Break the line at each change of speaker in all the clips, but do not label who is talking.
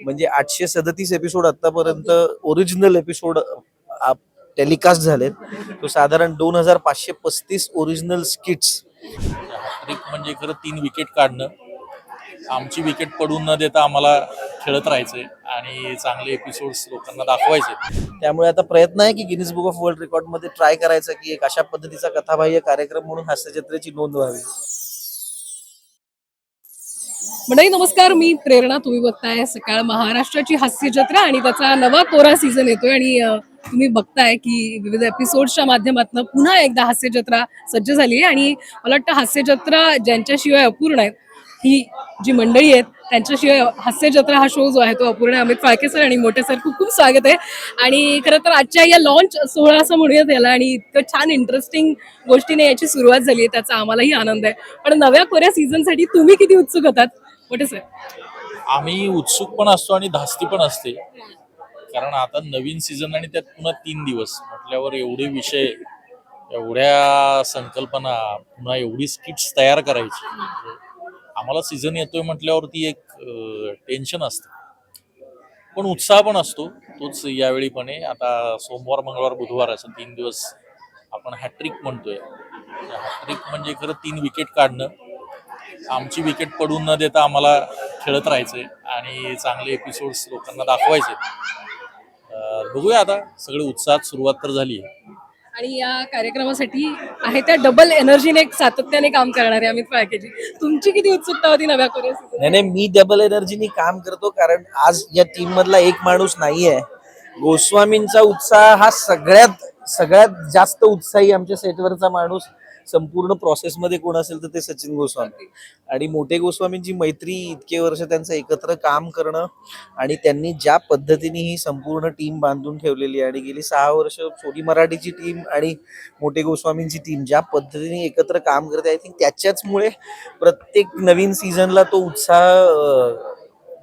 म्हणजे आठशे सदतीस एपिसोड आतापर्यंत ओरिजिनल एपिसोड टेलिकास्ट झालेत. तो साधारण दोन हजार पाचशे पस्तीस ओरिजिनल स्किट्स
म्हणजे खरं तीन विकेट काढणं. आमची विकेट पडून न देता आम्हाला खेळत राहायचंय आणि चांगले एपिसोड्स लोकांना दाखवायचे
त्यामुळे आता प्रयत्न आहे की गिनीज बुक ऑफ वर्ल्ड रेकॉर्डमध्ये ट्राय करायचा की एक अशा पद्धतीचा कथाबाह्य कार्यक्रम म्हणून हास्यजत्रेची नोंद व्हावी.
मंडळी नमस्कार. मी प्रेरणा तुम्ही बघताय सकाळ महाराष्ट्राची हास्य जत्रा आणि त्याचा नवा कोरा सीझन येतोय आणि तुम्ही बघताय की विविध एपिसोडच्या माध्यमातून पुन्हा एकदा हास्य जत्रा सज्ज झाली आहे आणि मला वाटतं हास्य जत्रा ज्यांच्याशिवाय अपूर्ण आहे ही जी मंडळी आहेत त्यांच्याशिवाय हास्य जत्रा हा शो जो आहे तो अपूर्ण आहे. अमित फाळके सर आणि मोठे सर खूप खूप स्वागत आहे. आणि खरं तर आजच्या या लॉन्च सोहळा असं म्हणूयात याला आणि इतकं छान इंटरेस्टिंग गोष्टीने याची सुरुवात झाली आहे त्याचा आम्हालाही आनंद आहे. पण नव्या कोऱ्या सीझनसाठी तुम्ही किती उत्सुक होतात?
आम्ही उत्सुक पण असतो आणि धास्ती पण असते. कारण आता नवीन सीझन आणि त्यात पुन्हा तीन दिवस. म्हटल्यावर एवढे विषय एवढ्या संकल्पना पुन्हा एवढी स्किट्स तयार करायची. आम्हाला सीझन येतोय म्हटल्यावरती एक टेन्शन असतं. पण उत्साह पण असतो. तोच यावेळी पण आहे. आता सोमवार मंगळवार बुधवार असं तीन दिवस आपण हॅट्रिक म्हणतोय. हॅट्रिक म्हणजे खरं तीन विकेट काढणं. आमची विकेट पडून न देता आम्हाला खेळत राहायचंय आणि चांगले एपिसोड्स लोकांना दाखवायचे बघूया आता सगळे उत्साहात सुरुवात तर झाली
आणि या कार्यक्रमासाठी आहे त्या डबल एनर्जीने सातत्याने काम करणारे अमित फाळकेजी. तुमची किती उत्सुकता होती नव्या कोरिया?
नाही नाही मी डबल एनर्जीनी काम करतो कारण आज या टीम मधला एक माणूस नाहीये. गोस्वामींचा उत्साह हा सगळ्यात सगळ्यात जास्त उत्साही आमच्या सेटवरचा माणूस संपूर्ण प्रोसेसमध्ये कोण असेल तर ते सचिन गोस्वामी. आणि मोठे गोस्वामींची मैत्री इतके वर्ष त्यांचं एकत्र काम करणं आणि त्यांनी ज्या पद्धतीने ही संपूर्ण टीम बांधून ठेवलेली आहे आणि गेली सहा वर्ष सोनी मराठीची टीम आणि मोठे गोस्वामींची टीम ज्या पद्धतीने एकत्र काम करते आय थिंक त्याच्याचमुळे प्रत्येक नवीन सीझनला तो उत्साह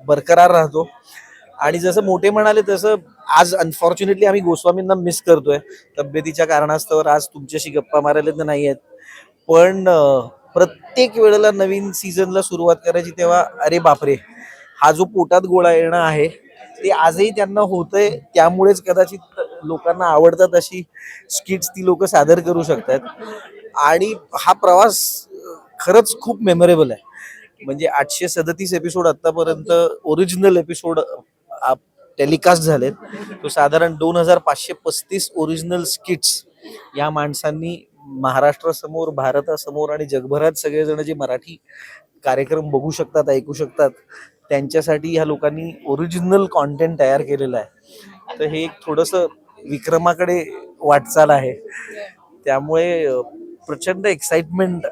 बरकरार राहतो. आणि जसं मोठे म्हणाले तसं आज अनफॉर्च्युनेटली आम्ही गोस्वामींना मिस करतोय. तब्येतीच्या कारणास्तव आज तुमच्याशी गप्पा मारायला तर नाही आहेत पण प्रत्येक वेळेला नवीन सीझनला सुरुवात करायची तेव्हा अरे बापरे हा जो पोटात गोळा येणं आहे ते आजही त्यांना होतंय. त्यामुळेच कदाचित लोकांना आवडतात अशी स्किट्स ती लोक सादर करू शकतात. आणि हा प्रवास खरंच खूप मेमोरेबल आहे. म्हणजे आठशे सदतीस एपिसोड आतापर्यंत ओरिजिनल एपिसोड टेलिकास्ट झालेत. तो साधारण दोन हजार पाचशे पस्तीस ओरिजिनल स्किट्स या माणसांनी महाराष्ट्रासमोर भारतासमोर आणि जगभरात सगळेजण जे मराठी कार्यक्रम बघू शकतात ऐकू शकतात त्यांच्यासाठी ह्या लोकांनी ओरिजिनल कॉन्टेंट तयार केलेलं आहे. तर हे एक थोडंसं विक्रमाकडे वाटचाल आहे. त्यामुळे प्रचंड एक्साइटमेंट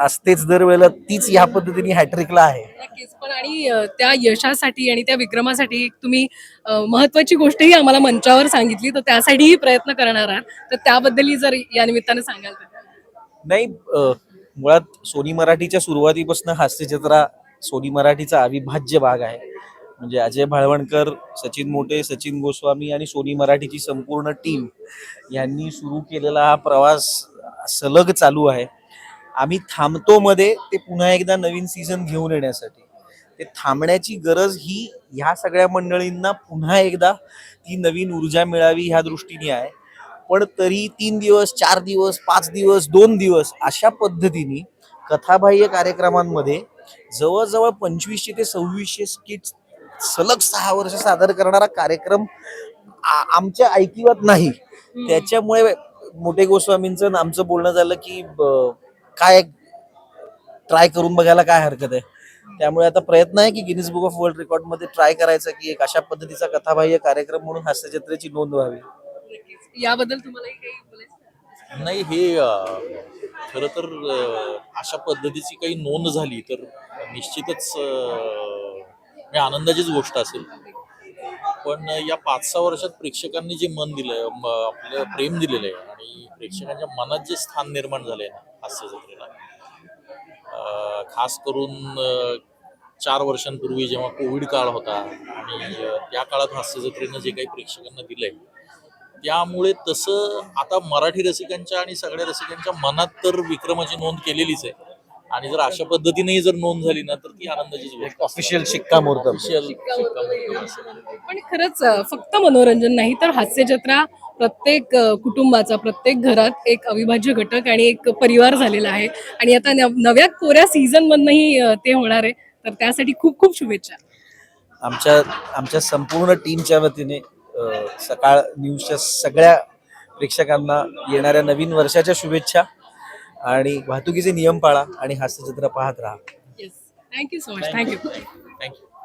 असतेच दरवेळेला तीच या पद्धतीने हॅट्रिकला आहे.
नक्कीच. पण आणि अं, त्या यशासाठी आणि त्या विक्रमासाठी एक तुम्ही अं, महत्वाची गोष्टही आम्हाला मंचावर सांगितली तर त्यासाठीही प्रयत्न करणार आहात. तर त्याबद्दलही जर या निमित्ताने सांगाल तर.
नाही अं, मुळात सोनी मराठीच्या सुरुवातीपासून हास्यचित्रा सोनी मराठीचा अविभाज्य भाग आहे. म्हणजे अजय भाळवणकर सचिन मोठे सचिन गोस्वामी आणि सोनी मराठीची संपूर्ण टीम यांनी सुरू केलेला हा प्रवास सलग चालू आहे. आम्ही थांबतो मध्ये ते पुन्हा एकदा नवीन सीझन घेऊन येण्यासाठी. ते थांबण्याची गरज ही ह्या सगळ्या मंडळींना पुन्हा एकदा ती नवीन ऊर्जा मिळावी ह्या दृष्टीने आहे. पण तरी तीन दिवस चार दिवस पाच दिवस दोन दिवस अशा पद्धतीने कथाबाह्य कार्यक्रमांमध्ये जवळजवळ पंचवीसशे ते सव्वीसशे स्किट सलग सहा वर्ष सादर करणारा कार्यक्रम आमच्या ऐकिवात नाही. त्याच्यामुळे मोठे गोस्वामींचं आमचं बोलणं झालं की काय ट्राय करून बघायला काय हरकत आहे? त्यामुळे आता प्रयत्न आहे की गिनीज बुक ऑफ वर्ल्ड रेकॉर्डमध्ये ट्राय करायचा की एक अशा पद्धतीचा कथाबाह्य कार्यक्रम म्हणून हास्यजत्रेची नोंद व्हावी.
याबद्दल बोलायचं
नाही हे खरं तर अशा पद्धतीची काही नोंद झाली तर निश्चितच म्हणजे आनंदाचीच गोष्ट असेल. पण या पाच सहा वर्षात प्रेक्षकांनी जे मन दिलंय म- आपलं प्रेम दिलेलं आहे आणि प्रेक्षकांच्या मनात जे स्थान निर्माण झालंय ना हास्य जत्रेला खास करून चार वर्षांपूर्वी जेव्हा कोविड काळ होता आणि त्या काळात हास्य जत्रेनं जे काही प्रेक्षकांना दिलंय त्यामुळे तसं आता मराठी रसिकांच्या आणि सगळ्या रसिकांच्या मनात तर विक्रमाची नोंद केलेलीच आहे. आणि जर अशा पद्धतीने जर नोंद झाली ना तर ती आनंदाचीच गोष्ट
ऑफिशियल शिक्कामोर्तब
पण खरंच फक्त मनोरंजन नाही तर हास्य जत्रा प्रत्येक कुटुंबाचा प्रत्येक घरात एक अविभाज्य घटक आणि एक परिवार झालेला आहे. आणि आता नव- नव्या कोऱ्या सीझन मधनही ते होणार आहे. तर त्यासाठी खूप खूप शुभेच्छा.
आमच्या आमच्या संपूर्ण टीमच्या वतीने सकाळ न्यूजच्या सगळ्या प्रेक्षकांना येणाऱ्या नवीन वर्षाच्या शुभेच्छा आणि वाहतुकीचे नियम पाळा आणि हास्यचित्र पाहत राहा.
Thank you so much thank you
thank you